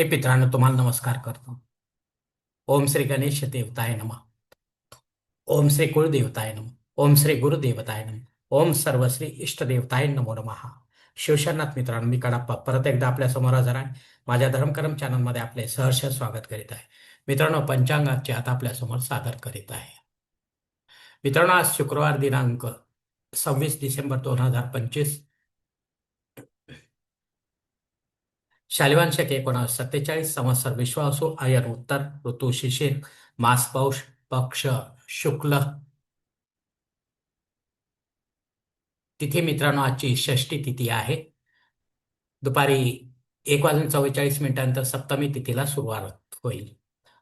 हे मित्रांनो तुम्हाला नमस्कार करतो. ओम श्री गणेश देवताय नम. ओम श्री कुळदेवताय नम. ओम श्री गुरुदेवताय नम. ओम सर्वश्री श्री इष्टदेवताय नमो नमः. शिवशरनाथ मित्रांनो मी कडाप्पा परत एकदा आपल्यासमोर हजर आहे. माझ्या धर्मकरम चॅनलमध्ये आपले सहर्ष स्वागत करीत आहे. मित्रांनो पंचांगाचे आता आपल्यासमोर सादर करीत आहे. मित्रांनो आज शुक्रवार दिनांक सव्वीस डिसेंबर दोन हजार पंचवीस शालिवान शके एकोणास सत्तेचाळीस संवत्सर विश्वासू आयर उत्तर ऋतू शिशिर मास पौष पक्ष शुक्ल. तिथी मित्रांनो आजची षष्टी तिथी आहे. दुपारी एक वाजून चव्वेचाळीस मिनिटांनंतर सप्तमी तिथीला सुरुवात होईल.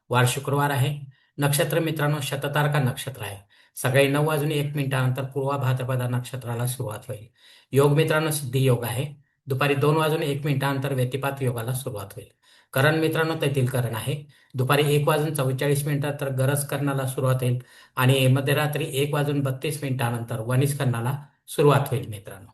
वार शुक्रवार आहे. नक्षत्र मित्रांनो शततारका नक्षत्र आहे? सकाळी नऊ वाजून एक मिनिटानंतर पूर्वा भाद्रपदा नक्षत्राला सुरुवात होईल. योग मित्रांनो सिद्धी योग आहे. दुपारी दोन वाजून एक मिनिटानंतर व्यतिपात योगाला सुरुवात होईल. करण मित्रांनो तेथील करण आहे. दुपारी एक वाजून चव्वेचाळीस मिनिटानंतर तर गरज करणाला सुरुवात होईल आणि मध्यरात्री एक वाजून बत्तीस मिनिटानंतर वनिज करणाला सुरुवात होईल मित्रांनो.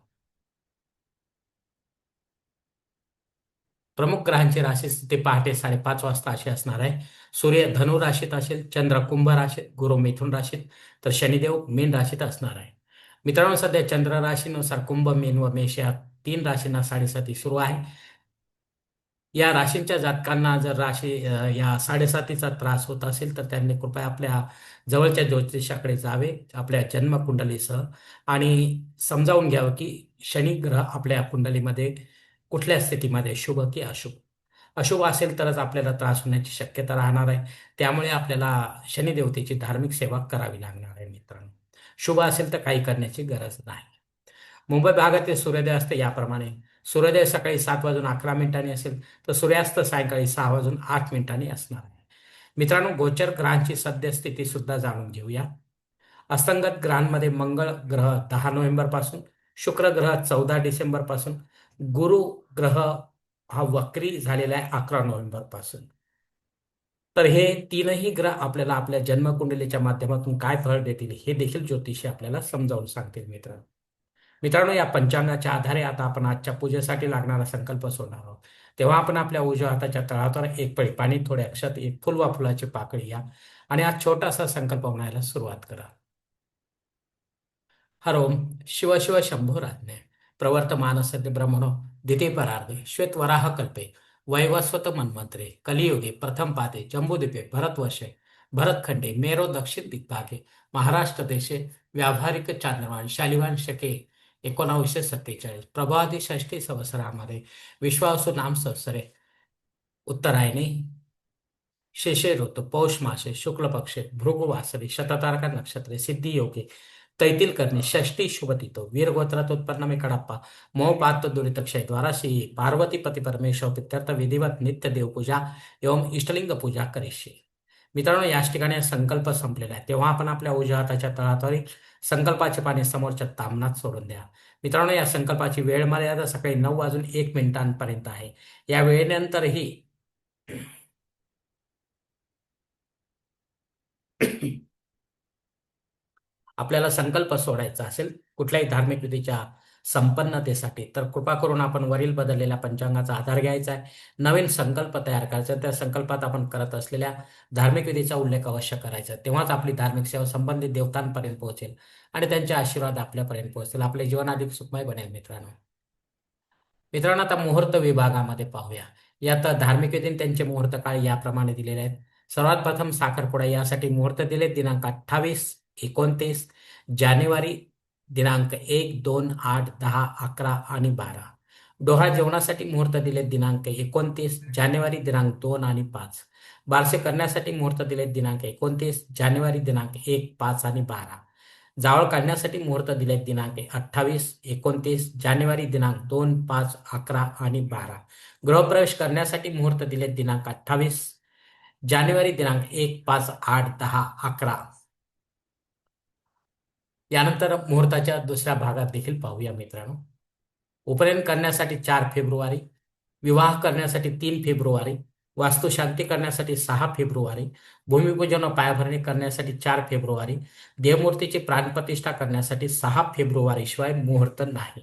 प्रमुख ग्रहांची राशी स्थिती पहाटे साडेपाच वाजता अशी असणार आहे. सूर्य धनु राशीत असेल चंद्र कुंभ राशीत गुरु मिथुन राशीत तर शनिदेव मीन राशीत असणार आहे. मित्रांनो सध्या चंद्र राशीनुसार कुंभ मीन व मेष या तीन राशींना साडेसाती सुरू आहे. या राशींच्या जातकांना जर राशी या साडेसातीचा त्रास होत असेल तर त्यांनी कृपया आपल्या जवळच्या ज्योतिषाकडे जावे आपल्या जन्मकुंडलीसह. आणि समजावून घ्यावं की शनी ग्रह आपल्या कुंडलीमध्ये कुठल्या स्थितीमध्ये शुभ की अशुभ. अशुभ असेल तरच आपल्याला त्रास होण्याची शक्यता राहणार आहे. त्यामुळे आपल्याला शनिदेवतेची धार्मिक सेवा करावी लागणार आहे मित्रांनो. शुभ असेल तर काही करण्याची गरज नाही. मुंबई भागातील सूर्योदय असते याप्रमाणे. सूर्योदय सकाळी सात वाजून अकरा मिनिटांनी असेल तर सूर्यास्त सायंकाळी सहा वाजून आठ मिनिटांनी असणार आहे. मित्रांनो गोचर ग्रहांची सद्यस्थिती सुद्धा जाणून घेऊया. अस्तंगत ग्रहांमध्ये मंगळ ग्रह दहा नोव्हेंबरपासून शुक्र ग्रह चौदा डिसेंबरपासून गुरु ग्रह हा वक्री झालेला आहे अकरा नोव्हेंबरपासून. तर हे तीनही ग्रह आपल्याला आपल्या जन्मकुंडलीच्या माध्यमातून काय फळ देतील हे देखील ज्योतिषी आपल्याला समजावून सांगतील मित्रांनो. मित्रांनो या पंचांगाच्या आधारे आता आपण आजच्या पूजेसाठी लागणारा संकल्प सोडणार आहोत. तेव्हा आपण आपल्या उजव्या हाताच्या तळावर एक पळी पाणी थोडे अक्षत एक फुल वा फुलाची पाकळी या आणि आज छोटासा संकल्प म्हणायला सुरुवात करा. हरोम शिव शिव शंभो राज्ञे. प्रवर्तमान सद्य ब्रह्मणो दिते परार्धे. श्वेत वराह कल्पे. वैवस्वत मनमंत्रे कलियुगे प्रथम पादे. जम्बुदीपे भरतवर्षे भरतखंडे मेरो दक्षिण दिग्भागे. महाराष्ट्र देशे व्यावहारिक चांद्रवान शालिवान शके. एकोणावीसशे सत्तेचाळीस. प्रभादी षष्टी संवत्सरामध्ये विश्वासू नाम संवत्सरे उत्तरायणी शेषे ऋतू पौष मासे शुक्ल पक्षे भृगुवासरी शततारका नक्षत्रे सिद्धी योगे तैतील करणे षष्टी शुभतितो वीरगोत्रात उत्पन्न मे कडाप्पा मोहपात दुरित क्षय द्वाराशी पार्वती पती परमेश्वर पित्यर्थ विधिवत नित्य देवपूजा एवं इष्टलिंग पूजा करेशी मित्रांनो याच ठिकाणी संकल्प संपलेला आहे. तेव्हा आपण आपल्या उजव्या हाताच्या तळातवरील संकल्पाचे पाणी समोरच्या तामनात सोडून द्या. मित्रांनो या संकल्पाची वेळ मर्यादा सकाळी नऊ वाजून एक मिनिटांपर्यंत आहे. या वेळेनंतरही आपल्याला संकल्प सोडायचा असेल कुठल्याही धार्मिक विधीच्या संपन्नतेसाठी. तर कृपा करून आपण वरील बदललेल्या पंचांगाचा आधार घ्यायचा आहे. नवीन संकल्प तयार करायचा त्या संकल्पात आपण करत असलेल्या धार्मिक विधीचा उल्लेख अवश्य करायचा तेव्हाच आपली धार्मिक सेवा संबंधित देवतांपर्यंत पोहोचेल आणि त्यांचे आशीर्वाद आपल्यापर्यंत पोहोचतील. आपले जीवन अधिक सुखमय बनेल मित्रांनो. मित्रांनो आता मुहूर्त विभागामध्ये पाहूया. यात धार्मिक विधी त्यांचे मुहूर्त काळ याप्रमाणे दिलेले आहेत. सर्वात प्रथम साखरपुडा यासाठी मुहूर्त दिले. दिनांक अठ्ठावीस एकोणतीस जानेवारी दिनांक एक दोन आठ दहा अकरा आणि बारा. डोहा जेवणासाठी मुहूर्त दिले दिनांक एकोणतीस जानेवारी दिनांक दोन आणि पाच. बारसे करण्यासाठी मुहूर्त दिले दिनांक एकोणतीस जानेवारी दिनांक एक पाच आणि बारा. जावळ काढण्यासाठी मुहूर्त दिले दिनांक अठ्ठावीस एकोणतीस जानेवारी दिनांक दोन पाच अकरा आणि बारा. गृहप्रवेश करण्यासाठी मुहूर्त दिले दिनांक अठ्ठावीस जानेवारी दिनांक एक पाच आठ दहा अकरा. यानंतर मुहूर्ताच्या दुसऱ्या भागात देखील पाहूया मित्रांनो. उपनयन करण्यासाठी चार फेब्रुवारी विवाह करण्यासाठी तीन फेब्रुवारी वास्तुशांती करण्यासाठी सहा फेब्रुवारी भूमिपूजन व पायाभरणी करण्यासाठी चार फेब्रुवारी देवमूर्तीची प्राणप्रतिष्ठा करण्यासाठी सहा फेब्रुवारी शिवाय मुहूर्त नाही.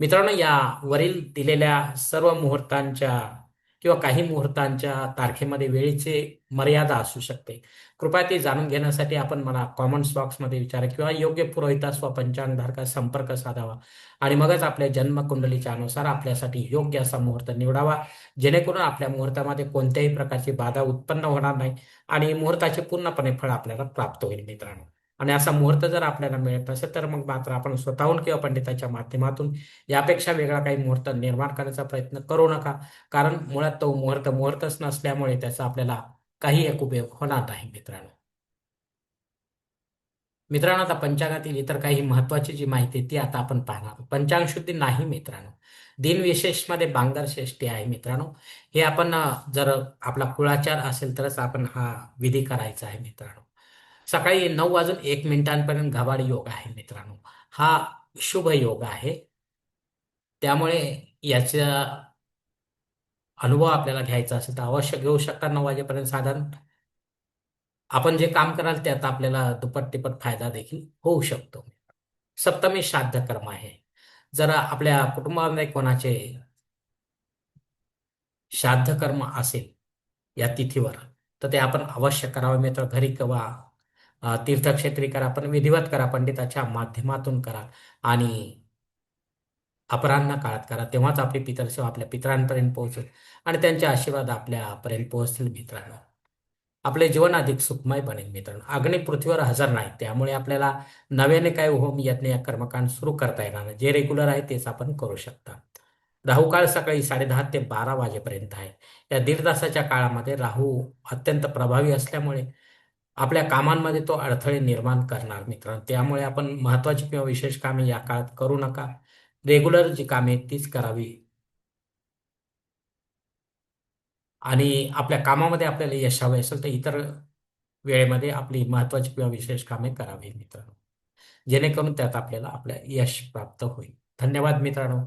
मित्रांनो या वरील दिलेल्या सर्व मुहूर्तांच्या किंवा काही मुहूर्तांच्या तारखेमध्ये वेळेचे मर्यादा असू शकते. कृपया ते जाणून घेण्यासाठी आपण मला कॉमेंट्स बॉक्समध्ये विचारा किंवा योग्य पुरोहितास व पंचांगधारकास संपर्क साधावा आणि मगच आपल्या जन्मकुंडलीच्या अनुसार आपल्यासाठी योग्य असा मुहूर्त निवडावा जेणेकरून आपल्या मुहूर्तामध्ये कोणत्याही प्रकारची बाधा उत्पन्न होणार नाही आणि मुहूर्ताचे पूर्णपणे फळ आपल्याला प्राप्त होईल मित्रांनो. आणि असा मुहूर्त जर आपल्याला मिळत असेल तर मग मात्र आपण स्वतःहून किंवा पंडिताच्या माध्यमातून यापेक्षा वेगळा काही मुहूर्त निर्माण करण्याचा प्रयत्न करू नका. कारण मुळात तो मुहूर्त मुहूर्तच नसल्यामुळे त्याचा आपल्याला काही एक उपयोग होणार नाही मित्रांनो. मित्रांनो आता पंचांगातील इतर काही महत्वाची जी माहिती आहे ती आता आपण पाहणार पंचांग शुद्धी नाही मित्रांनो. दिनविशेषमध्ये बांगर श्रेष्ठी आहे मित्रांनो. हे आपण जर आपला कुळाचार असेल तरच आपण हा विधी करायचा आहे मित्रांनो. सकाळी नऊ वाजून एक मिनिटांपर्यंत घबाड योग आहे मित्रांनो. हा शुभ योग आहे. त्यामुळे याचा अनुभव आपल्याला घ्यायचा असेल तर अवश्य घेऊ शकता नऊ वाजेपर्यंत साधारण. आपण जे काम कराल त्यात आपल्याला दुप्पट तिप्पट फायदा देखील होऊ शकतो. सप्तमी श्राद्ध कर्म आहे. जर आपल्या कुटुंबामध्ये कोणाचे श्राद्ध कर्म असेल या तिथीवर तर ते आपण अवश्य करावे मित्र. घरी किंवा तीर्थक्षेत्री करा पण विधिवत करा पंडिताच्या माध्यमातून करा आणि अपराह्न काळात करा तेव्हाच आपली पितरसेवा आपल्या पितरांपर्यंत पोहोचेल आणि त्यांचे आशीर्वाद आपल्यापर्यंत पोहोचतील मित्रांनो. आपले जीवन अधिक सुखमय बनेल मित्रांनो. अग्नी पृथ्वीवर हजर नाही त्यामुळे आपल्याला नव्याने काय होम यज्ञ या कर्मकांड सुरू करता येणार नाही. जे रेग्युलर आहे तेच आपण करू शकता. राहू काळ सकाळी साडेदहा ते बारा वाजेपर्यंत आहे. या दीड तासाच्या काळामध्ये राहू अत्यंत प्रभावी असल्यामुळे आपल्या कामांमध्ये तो अडथळे निर्माण करणार मित्रांनो. त्यामुळे आपण महत्वाची किंवा विशेष कामे या काळात करू नका. रेग्युलर जी कामे तीच करावी. आणि आपल्या कामामध्ये आपल्याला यश हवे असेल तर इतर वेळेमध्ये आपली महत्वाची किंवा विशेष कामे करावी मित्रांनो. जेणेकरून त्यात आपल्याला आपल्या यश प्राप्त होईल. धन्यवाद मित्रांनो.